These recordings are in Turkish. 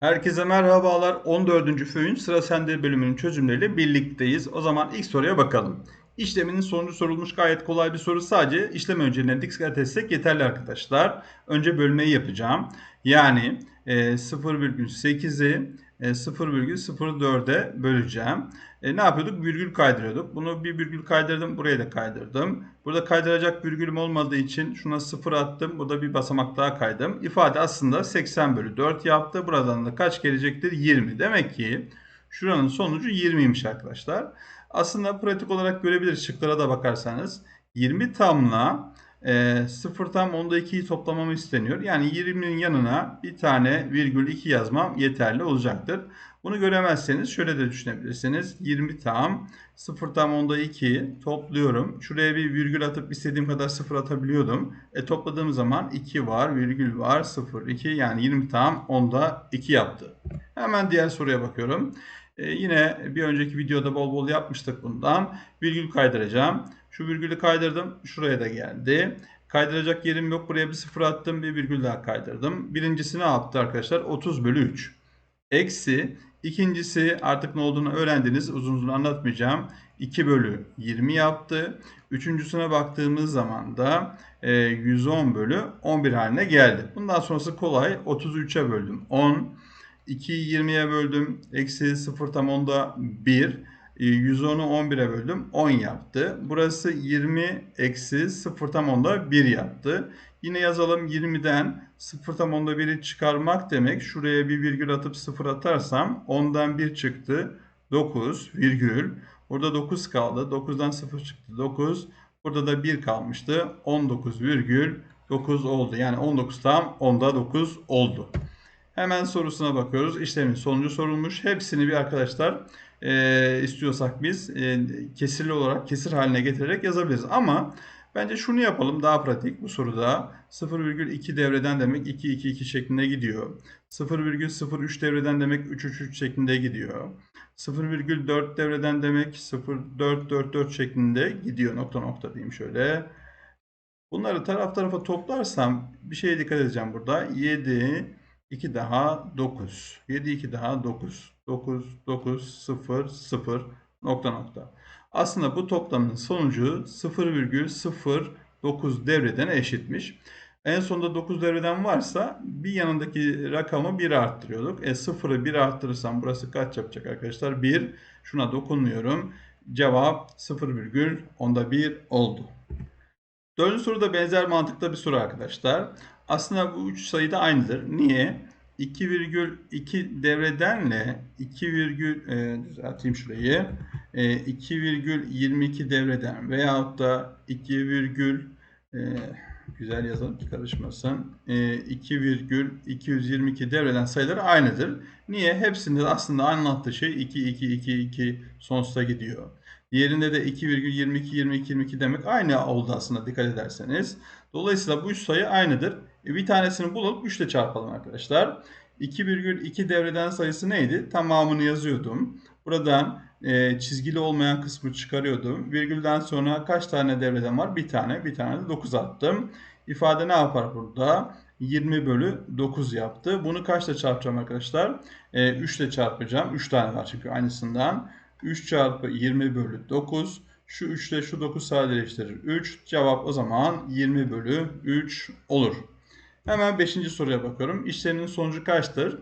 Herkese merhabalar. 14. föyün sıra sende bölümünün çözümleriyle birlikteyiz. O zaman ilk soruya bakalım. İşleminin sonucu sorulmuş gayet kolay bir soru. Sadece işlem önceliğine dikkat etsek yeterli arkadaşlar. Önce bölmeyi yapacağım. Yani e, 0,8'i e, 0,04'e böleceğim. E, ne yapıyorduk? Virgül kaydırıyorduk. Bunu bir virgül kaydırdım. Buraya da kaydırdım. Burada kaydıracak virgülüm olmadığı için şuna 0 attım. Burada bir basamak daha kaydım. İfade aslında 80 bölü 4 yaptı. Buradan da kaç gelecektir? 20. Demek ki şuranın sonucu 20'ymiş arkadaşlar. Aslında pratik olarak görebiliriz. Şıklara da bakarsanız. 20 tamla e, 0 tam onda 2'yi toplamamı isteniyor. Yani 20'nin yanına bir tane virgül 2 yazmam yeterli olacaktır. Bunu göremezseniz şöyle de düşünebilirsiniz. 20 tam 0 tam onda 2 topluyorum. Şuraya bir virgül atıp istediğim kadar 0 atabiliyordum. E topladığım zaman 2 var, virgül var, 0, 2 yani 20 tam onda 2 yaptı. Hemen diğer soruya bakıyorum. E, yine bir önceki videoda bol bol yapmıştık bundan. Virgül kaydıracağım. Şu virgülü kaydırdım. Şuraya da geldi. Kaydıracak yerim yok. Buraya bir sıfır attım. Bir virgül daha kaydırdım. Birincisi ne yaptı arkadaşlar? 30 bölü 3. Eksi. İkincisi artık ne olduğunu öğrendiniz. Uzun uzun anlatmayacağım. 2 bölü 20 yaptı. Üçüncüsüne baktığımız zaman da e, 110 bölü 11 haline geldi. Bundan sonrası kolay. 33'e böldüm. 10. 2'yi 20'ye böldüm. Eksi 0 tam onda 1. 110'u 11'e böldüm. 10 yaptı. Burası 20 eksi 0 tam onda 1 yaptı. Yine yazalım 20'den 0 tam onda 1'i çıkarmak demek. Şuraya bir virgül atıp 0 atarsam 10'dan 1 çıktı. 9 virgül. Burada 9 kaldı. 9'dan 0 çıktı. 9. Burada da 1 kalmıştı. 19 virgül 9 oldu. Yani 19 tam 10'da 9 oldu. Hemen sorusuna bakıyoruz. İşlemin sonucu sorulmuş. Hepsini bir arkadaşlar e, istiyorsak biz e, kesirli olarak kesir haline getirerek yazabiliriz. Ama bence şunu yapalım daha pratik bu soruda. 0,2 devreden demek 2 2 2 şeklinde gidiyor. 0,03 devreden demek 3 3 3 şeklinde gidiyor. 0,4 devreden demek 0,4 4 4 şeklinde gidiyor. Nokta nokta diyeyim şöyle. Bunları taraf tarafa toplarsam bir şeye dikkat edeceğim burada. 7 2 daha 9. 7 2 daha 9. 9 9 0 0 nokta nokta. Aslında bu toplamın sonucu 0,09 devreden eşitmiş. En sonunda 9 devreden varsa bir yanındaki rakamı 1 arttırıyorduk. E 0'ı 1 arttırırsam burası kaç yapacak arkadaşlar? 1. Şuna dokunmuyorum. Cevap 0,1 oldu. Dördüncü soru da benzer mantıkta bir soru arkadaşlar. Aslında bu üç sayı da aynıdır. Niye? 2,2 devredenle 2, e, düzelteyim şurayı. E, 2,22 devreden veyahut da 2, e, güzel yazalım ki karışmasın. E, 2,222 devreden sayıları aynıdır. Niye? Hepsinde aslında anlattığı şey 2, 2, 2, 2 sonsuza gidiyor. Diğerinde de 2,22, 22, 22 demek aynı oldu aslında dikkat ederseniz. Dolayısıyla bu üç sayı aynıdır. E bir tanesini bulup 3 ile çarpalım arkadaşlar. 2,2 devreden sayısı neydi? Tamamını yazıyordum. Buradan e, çizgili olmayan kısmı çıkarıyordum. Virgülden sonra kaç tane devreden var? Bir tane. Bir tane de 9 attım. İfade ne yapar burada? 20 bölü 9 yaptı. Bunu kaçla çarpacağım arkadaşlar? E, 3 ile çarpacağım. 3 tane var çünkü aynısından. 3 çarpı 20 bölü 9. Şu 3 ile şu 9 sadeleştirir. 3. Cevap o zaman 20 bölü 3 olur. Hemen 5. soruya bakıyorum. İşleminin sonucu kaçtır?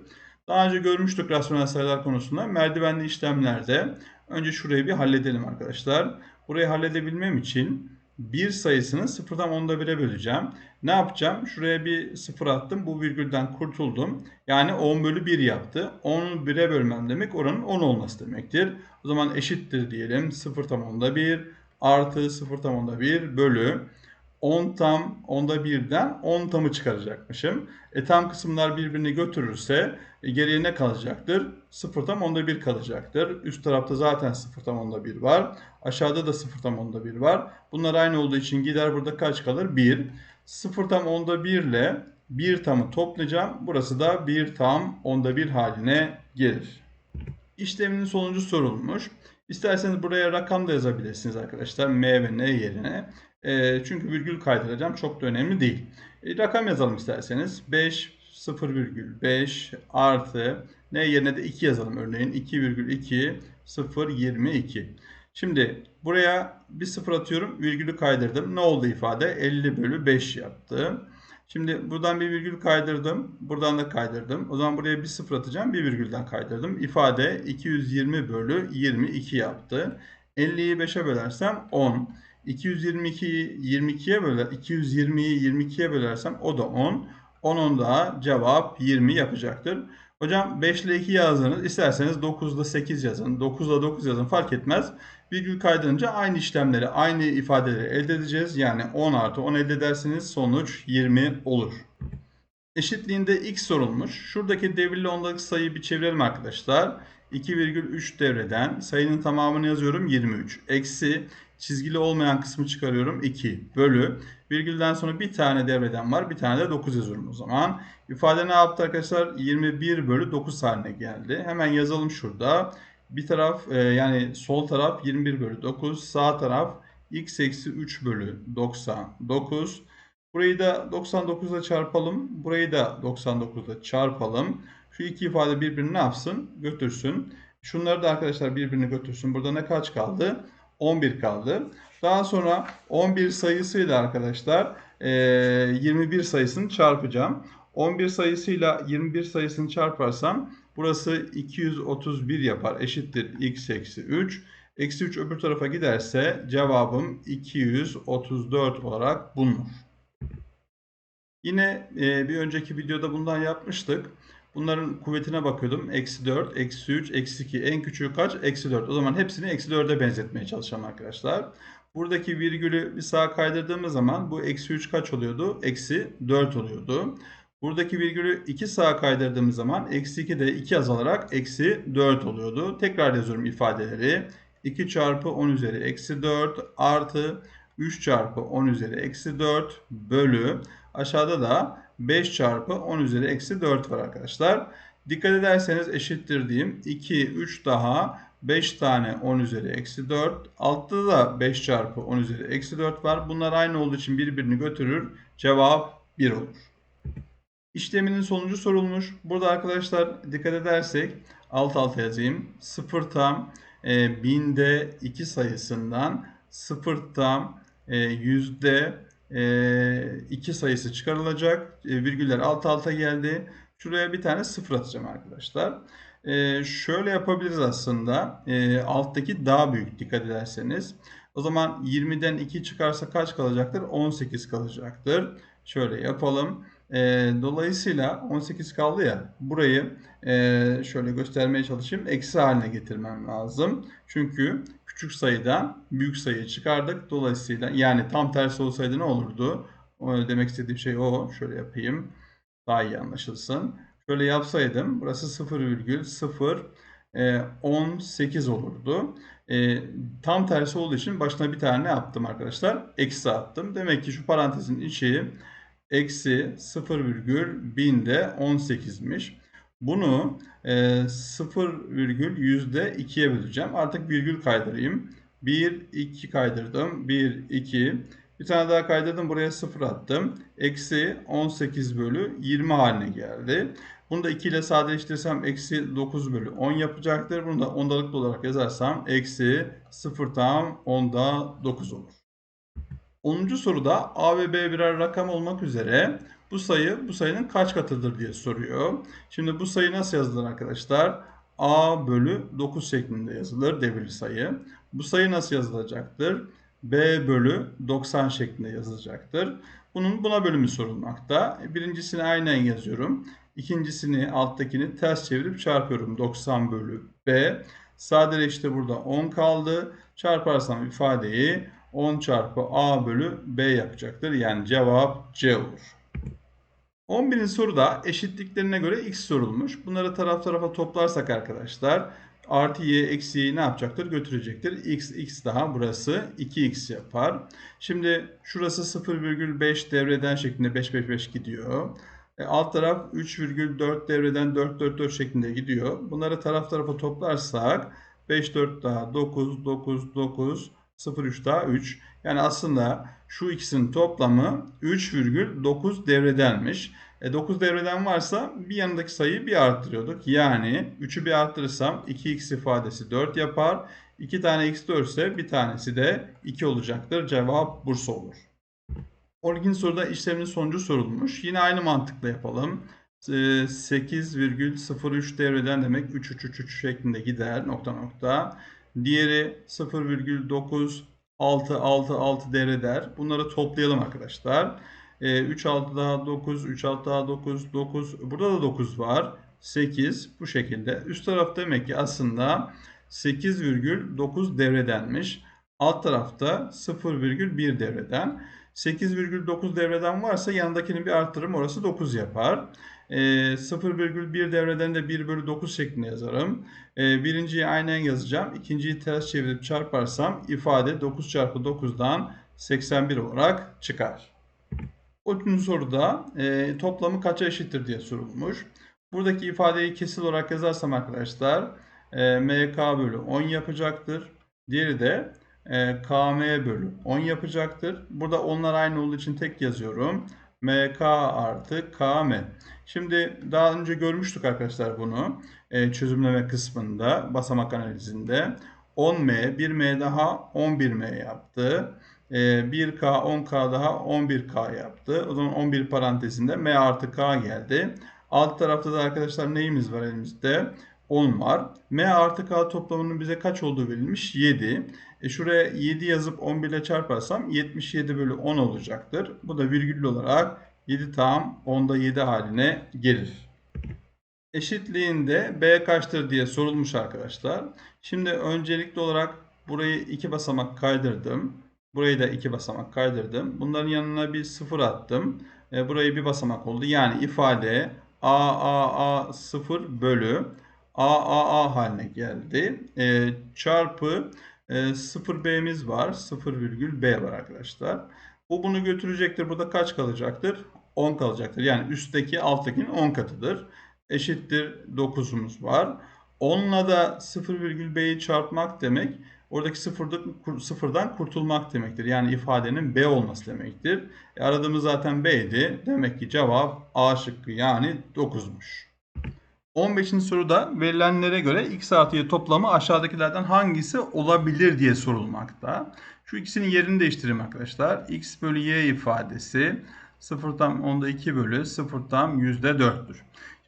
Daha önce görmüştük rasyonel sayılar konusunda. Merdivenli işlemlerde önce şurayı bir halledelim arkadaşlar. Burayı halledebilmem için bir sayısını sıfırdan onda 1'e böleceğim. Ne yapacağım? Şuraya bir sıfır attım. Bu virgülden kurtuldum. Yani 10 bölü 1 yaptı. 10'u 1'e bölmem demek oranın 10 olması demektir. O zaman eşittir diyelim. 0 tam onda 1 artı 0 tam onda 1 bölü 10 tam onda birden 10 tamı çıkaracakmışım. E tam kısımlar birbirini götürürse e, geriye ne kalacaktır? 0 tam onda 1 kalacaktır. Üst tarafta zaten 0 tam onda 1 var. Aşağıda da 0 tam onda 1 var. Bunlar aynı olduğu için gider burada kaç kalır? 1. 0 tam onda 1 ile 1 tamı toplayacağım. Burası da 1 tam onda 1 haline gelir. İşleminin sonucu sorulmuş. İsterseniz buraya rakam da yazabilirsiniz arkadaşlar. M ve N yerine. E, çünkü virgül kaydıracağım. Çok da önemli değil. E, rakam yazalım isterseniz. 5, 0,5 artı ne yerine de 2 yazalım örneğin 2,2 0,22. Şimdi buraya bir sıfır atıyorum virgülü kaydırdım. Ne oldu ifade? 50 bölü 5 yaptı. Şimdi buradan bir virgül kaydırdım. Buradan da kaydırdım. O zaman buraya bir sıfır atacağım. Bir virgülden kaydırdım. İfade 220 bölü 22 yaptı. 50'yi 5'e bölersem 10. 222'yi 22'ye böler, 220'yi 22'ye bölersem o da 10. 10'un da cevap 20 yapacaktır. Hocam 5 ile 2 yazdınız. İsterseniz 9 ile 8 yazın. 9 ile 9 yazın fark etmez. Virgül kaydırınca aynı işlemleri, aynı ifadeleri elde edeceğiz. Yani 10 artı 10 elde edersiniz. Sonuç 20 olur. Eşitliğinde x sorulmuş. Şuradaki devirli ondalık sayıyı bir çevirelim arkadaşlar. 2,3 devreden sayının tamamını yazıyorum 23. Eksi çizgili olmayan kısmı çıkarıyorum 2 bölü. Virgülden sonra bir tane devreden var bir tane de 9 yazıyorum o zaman. İfade ne yaptı arkadaşlar? 21 bölü 9 haline geldi. Hemen yazalım şurada. Bir taraf e, yani sol taraf 21 bölü 9 sağ taraf x eksi 3 bölü 99. Burayı da 99 ile çarpalım. Burayı da 99 ile çarpalım. Şu iki ifade birbirini ne yapsın? Götürsün. Şunları da arkadaşlar birbirini götürsün. Burada ne kaç kaldı? 11 kaldı. Daha sonra 11 sayısıyla arkadaşlar 21 sayısını çarpacağım. 11 sayısıyla 21 sayısını çarparsam burası 231 yapar. Eşittir x eksi 3. Eksi 3 öbür tarafa giderse cevabım 234 olarak bulunur. Yine bir önceki videoda bundan yapmıştık. Bunların kuvvetine bakıyordum. Eksi 4, eksi 3, eksi 2. En küçüğü kaç? Eksi 4. O zaman hepsini eksi 4'e benzetmeye çalışacağım arkadaşlar. Buradaki virgülü bir sağa kaydırdığımız zaman bu eksi 3 kaç oluyordu? Eksi 4 oluyordu. Buradaki virgülü 2 sağa kaydırdığımız zaman eksi 2 de 2 azalarak eksi 4 oluyordu. Tekrar yazıyorum ifadeleri. 2 çarpı 10 üzeri eksi 4 artı 3 çarpı 10 üzeri eksi 4 bölü aşağıda da 5 çarpı 10 üzeri eksi 4 var arkadaşlar. Dikkat ederseniz eşittir diyeyim. 2, 3 daha 5 tane 10 üzeri eksi 4. Altta da 5 çarpı 10 üzeri eksi 4 var. Bunlar aynı olduğu için birbirini götürür. Cevap 1 olur. İşleminin sonucu sorulmuş. Burada arkadaşlar dikkat edersek alt alta yazayım. 0 tam e, binde 2 sayısından 0 tam e, yüzde 2 e, sayısı çıkarılacak. E, virgüller alt alta geldi. Şuraya bir tane sıfır atacağım arkadaşlar. E, şöyle yapabiliriz aslında. E, alttaki daha büyük dikkat ederseniz. O zaman 20'den 2 çıkarsa kaç kalacaktır? 18 kalacaktır. Şöyle yapalım. E, dolayısıyla 18 kaldı ya burayı e, şöyle göstermeye çalışayım. Eksi haline getirmem lazım. Çünkü küçük sayıdan büyük sayıyı çıkardık. Dolayısıyla yani tam tersi olsaydı ne olurdu? Demek istediğim şey o. Şöyle yapayım. Daha iyi anlaşılsın. Şöyle yapsaydım burası 0,018 e, olurdu. E, tam tersi olduğu için başına bir tane ne yaptım arkadaşlar? Eksi attım. Demek ki şu parantezin içi eksi 0,1000'de 18'miş. Bunu e, 0 virgül yüzde 2'ye böleceğim. Artık virgül kaydırayım. 1, 2 kaydırdım. 1, 2. Bir tane daha kaydırdım. Buraya 0 attım. Eksi 18 bölü 20 haline geldi. Bunu da 2 ile sadeleştirirsem eksi 9 bölü 10 yapacaktır. Bunu da ondalıklı olarak yazarsam eksi 0 tam 10'da 9 olur. 10. soruda A ve B birer rakam olmak üzere bu sayı bu sayının kaç katıdır diye soruyor. Şimdi bu sayı nasıl yazılır arkadaşlar? A bölü 9 şeklinde yazılır devirli sayı. Bu sayı nasıl yazılacaktır? B bölü 90 şeklinde yazılacaktır. Bunun buna bölümü sorulmakta. Birincisini aynen yazıyorum. İkincisini alttakini ters çevirip çarpıyorum. 90 bölü B. Sadeleşti burada 10 kaldı. Çarparsam ifadeyi 10 çarpı A bölü B yapacaktır. Yani cevap C olur. 11. soruda eşitliklerine göre x sorulmuş. Bunları taraf tarafa toplarsak arkadaşlar artı y eksi y'yi ne yapacaktır? Götürecektir. x x daha burası 2x yapar. Şimdi şurası 0,5 devreden şeklinde 5 5 5 gidiyor. E, alt taraf 3,4 devreden 4 4 4 şeklinde gidiyor. Bunları taraf tarafa toplarsak 5 4 daha 9 9 9 0 3 daha 3. Yani aslında şu ikisinin toplamı 3,9 devredenmiş. E, 9 devreden varsa bir yanındaki sayıyı bir arttırıyorduk. Yani 3'ü bir arttırırsam 2x ifadesi 4 yapar. 2 tane x 4 ise bir tanesi de 2 olacaktır. Cevap Bursa olur. 12. soruda işlemin sonucu sorulmuş. Yine aynı mantıkla yapalım. 8,03 devreden demek 3 3 3 3 şeklinde gider nokta nokta. Diğeri 0,9 6 6 6 devreder. Bunları toplayalım arkadaşlar. 3 6 daha 9 3 6 daha 9 9 burada da 9 var. 8 bu şekilde. Üst taraf demek ki aslında 8,9 devredenmiş. Alt tarafta 0,1 devreden. 8,9 devreden varsa yanındakini bir arttırım orası 9 yapar. E, ee, 0,1 devreden de 1 bölü 9 şeklinde yazarım. E, birinciyi aynen yazacağım. İkinciyi ters çevirip çarparsam ifade 9 çarpı 9'dan 81 olarak çıkar. Üçüncü soruda e, toplamı kaça eşittir diye sorulmuş. Buradaki ifadeyi kesil olarak yazarsam arkadaşlar e, MK bölü 10 yapacaktır. Diğeri de e, KM bölü 10 yapacaktır. Burada onlar aynı olduğu için tek yazıyorum. MK artı KM. Şimdi daha önce görmüştük arkadaşlar bunu. E, çözümleme kısmında basamak analizinde. 10M, 1M daha 11M yaptı. E, 1K, 10K daha 11K yaptı. O zaman 11 parantezinde M artı K geldi. Alt tarafta da arkadaşlar neyimiz var elimizde? 10 var. M artı K toplamının bize kaç olduğu verilmiş? 7. E şuraya 7 yazıp 11 ile çarparsam 77 bölü 10 olacaktır. Bu da virgüllü olarak 7 tam 10'da 7 haline gelir. Eşitliğinde B kaçtır diye sorulmuş arkadaşlar. Şimdi öncelikli olarak burayı 2 basamak kaydırdım. Burayı da 2 basamak kaydırdım. Bunların yanına bir 0 attım. E, burayı bir basamak oldu. Yani ifade A A A 0 bölü A A A haline geldi. E, çarpı e, 0B'miz var. 0,B var arkadaşlar. Bu bunu götürecektir. Burada kaç kalacaktır? 10 kalacaktır. Yani üstteki alttakinin 10 katıdır. Eşittir 9'umuz var. 10'la da 0,b'yi çarpmak demek oradaki sıfırdan, sıfırdan kurtulmak demektir. Yani ifadenin b olması demektir. E aradığımız zaten b'ydi. Demek ki cevap A şıkkı yani 9'muş. 15. soruda verilenlere göre x artı y toplamı aşağıdakilerden hangisi olabilir diye sorulmakta. Şu ikisinin yerini değiştireyim arkadaşlar. x bölü y ifadesi 0 tam onda 2 bölü 0 tam yüzde 4'tür.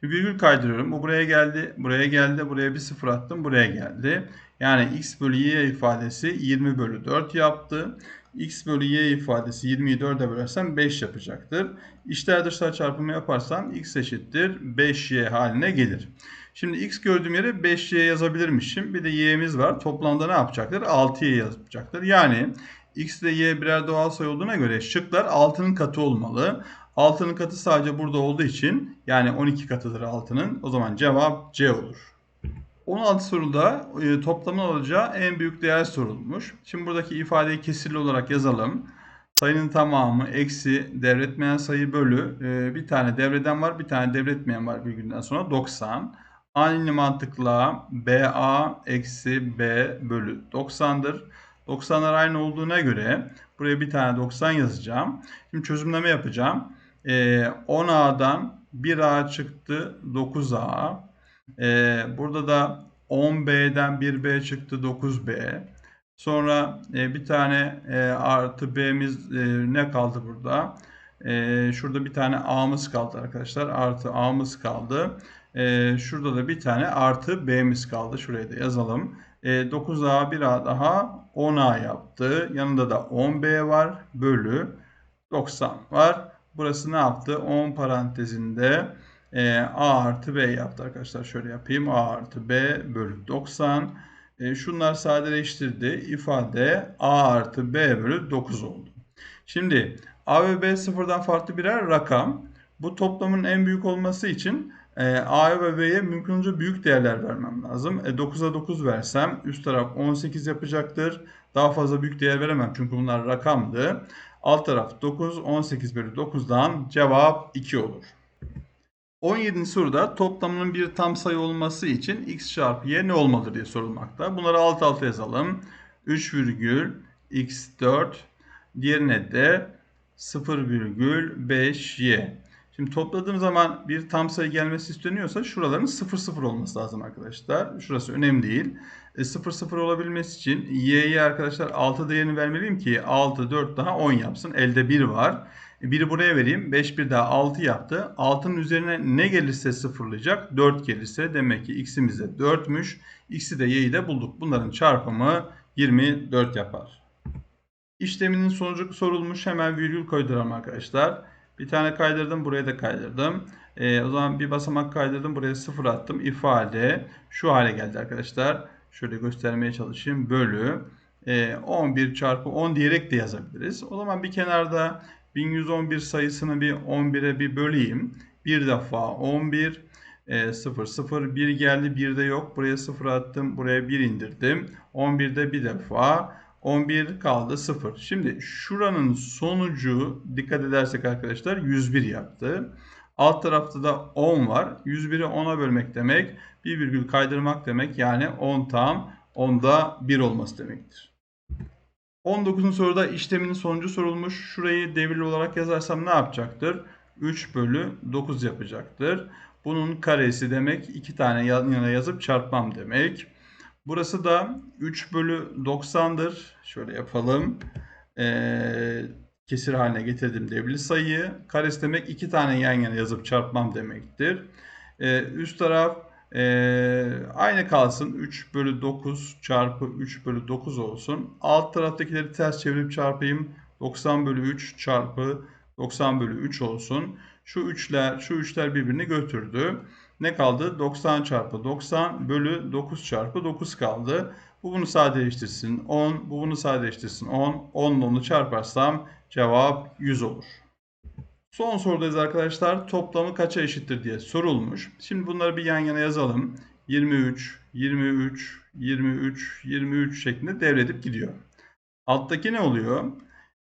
Virgül kaydırıyorum. Bu buraya geldi, buraya geldi, buraya bir 0 attım, buraya geldi. Yani x bölü y ifadesi 20 bölü 4 yaptı. x bölü y ifadesi 20'yi 4'e bölersem 5 yapacaktır. İçler dışlar çarpımı yaparsam x eşittir 5y haline gelir. Şimdi x gördüğüm yere 5y yazabilirmişim. Bir de y'miz var. Toplamda ne yapacaktır? 6y yapacaktır. Yani x ile y birer doğal sayı olduğuna göre şıklar 6'nın katı olmalı. 6'nın katı sadece burada olduğu için yani 12 katıdır 6'nın. O zaman cevap C olur. 16 soruda e, toplamın olacağı en büyük değer sorulmuş. Şimdi buradaki ifadeyi kesirli olarak yazalım. Sayının tamamı eksi devretmeyen sayı bölü e, bir tane devreden var bir tane devretmeyen var bir günden sonra 90. Aynı mantıkla BA eksi B bölü 90'dır. 90'lar aynı olduğuna göre buraya bir tane 90 yazacağım. Şimdi çözümleme yapacağım. Ee, 10A'dan 1A çıktı 9A. Ee, burada da 10B'den 1B çıktı 9B. Sonra e, bir tane e, artı B'miz e, ne kaldı burada? E, şurada bir tane A'mız kaldı arkadaşlar. Artı A'mız kaldı. E, şurada da bir tane artı B'miz kaldı. Şuraya da yazalım. E, 9A 1A daha 10A yaptı. Yanında da 10B var. Bölü 90 var. Burası ne yaptı? 10 parantezinde e, A artı B yaptı arkadaşlar. Şöyle yapayım. A artı B bölü 90. E, şunlar sadeleştirdi. İfade A artı B bölü 9 oldu. Şimdi A ve B sıfırdan farklı birer rakam. Bu toplamın en büyük olması için e, A'ya ve B'ye mümkünce büyük değerler vermem lazım. E, 9'a 9 versem üst taraf 18 yapacaktır. Daha fazla büyük değer veremem çünkü bunlar rakamdı. Alt taraf 9, 18 bölü 9'dan cevap 2 olur. 17. soruda toplamının bir tam sayı olması için x çarpı y ne olmalıdır diye sorulmakta. Bunları alt alta yazalım. 3 virgül x4 diğerine de 0,5y. Şimdi topladığım zaman bir tam sayı gelmesi isteniyorsa şuraların 0 0 olması lazım arkadaşlar. Şurası önemli değil. E, 0 0 olabilmesi için y'ye arkadaşlar 6 değerini vermeliyim ki 6 4 daha 10 yapsın. Elde 1 var. E, 1'i buraya vereyim. 5 bir daha 6 yaptı. 6'nın üzerine ne gelirse sıfırlayacak. 4 gelirse demek ki x'imiz de 4'müş. X'i de y'yi de bulduk. Bunların çarpımı 24 yapar. İşleminin sonucu sorulmuş. Hemen virgül koyduralım arkadaşlar. Bir tane kaydırdım. Buraya da kaydırdım. Ee, o zaman bir basamak kaydırdım. Buraya 0 attım. İfade şu hale geldi arkadaşlar. Şöyle göstermeye çalışayım. Bölü e, 11 çarpı 10 diyerek de yazabiliriz. O zaman bir kenarda 1111 sayısını bir 11'e bir böleyim. Bir defa 11 e, 0 0 1 geldi. 1 de yok. Buraya 0 attım. Buraya 1 indirdim. 11'de bir defa 11 kaldı 0. Şimdi şuranın sonucu dikkat edersek arkadaşlar 101 yaptı. Alt tarafta da 10 var. 101'i 10'a bölmek demek. Bir virgül kaydırmak demek. Yani 10 tam 10'da 1 olması demektir. 19. soruda işleminin sonucu sorulmuş. Şurayı devirli olarak yazarsam ne yapacaktır? 3 bölü 9 yapacaktır. Bunun karesi demek. 2 tane yan yana yazıp çarpmam demek. Burası da 3 bölü 90'dır. Şöyle yapalım. Ee, kesir haline getirdim devirli sayıyı. Karesi demek 2 tane yan yana yazıp çarpmam demektir. Ee, üst taraf e, aynı kalsın. 3 bölü 9 çarpı 3 bölü 9 olsun. Alt taraftakileri ters çevirip çarpayım. 90 bölü 3 çarpı 90 bölü 3 olsun. Şu üçler, şu üçler birbirini götürdü. Ne kaldı? 90 çarpı 90 bölü 9 çarpı 9 kaldı. Bu bunu sadeleştirsin 10, bu bunu sadeleştirsin 10. 10 ile onu çarparsam cevap 100 olur. Son sorudayız arkadaşlar. Toplamı kaça eşittir diye sorulmuş. Şimdi bunları bir yan yana yazalım. 23, 23, 23, 23 şeklinde devredip gidiyor. Alttaki ne oluyor?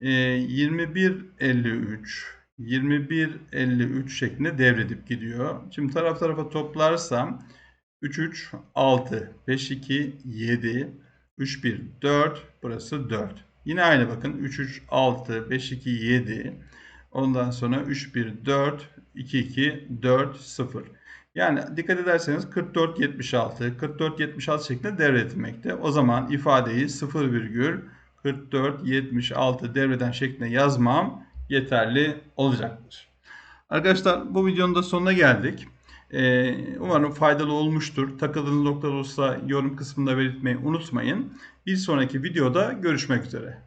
Ee, 21, 53, 21, 53 şeklinde devredip gidiyor. Şimdi taraf tarafa toplarsam 3, 3, 6, 5, 2, 7, 3, 1, 4. Burası 4. Yine aynı bakın. 3, 3, 6, 5, 2, 7. Ondan sonra 3, 1, 4, 2, 2, 4, 0. Yani dikkat ederseniz 44, 76, 44, 76 şeklinde devretmekte. O zaman ifadeyi 0, 44, 76 devreden şeklinde yazmam yeterli olacaktır. Arkadaşlar bu videonun da sonuna geldik. Ee, umarım faydalı olmuştur. Takıldığınız noktalar olursa yorum kısmında belirtmeyi unutmayın. Bir sonraki videoda görüşmek üzere.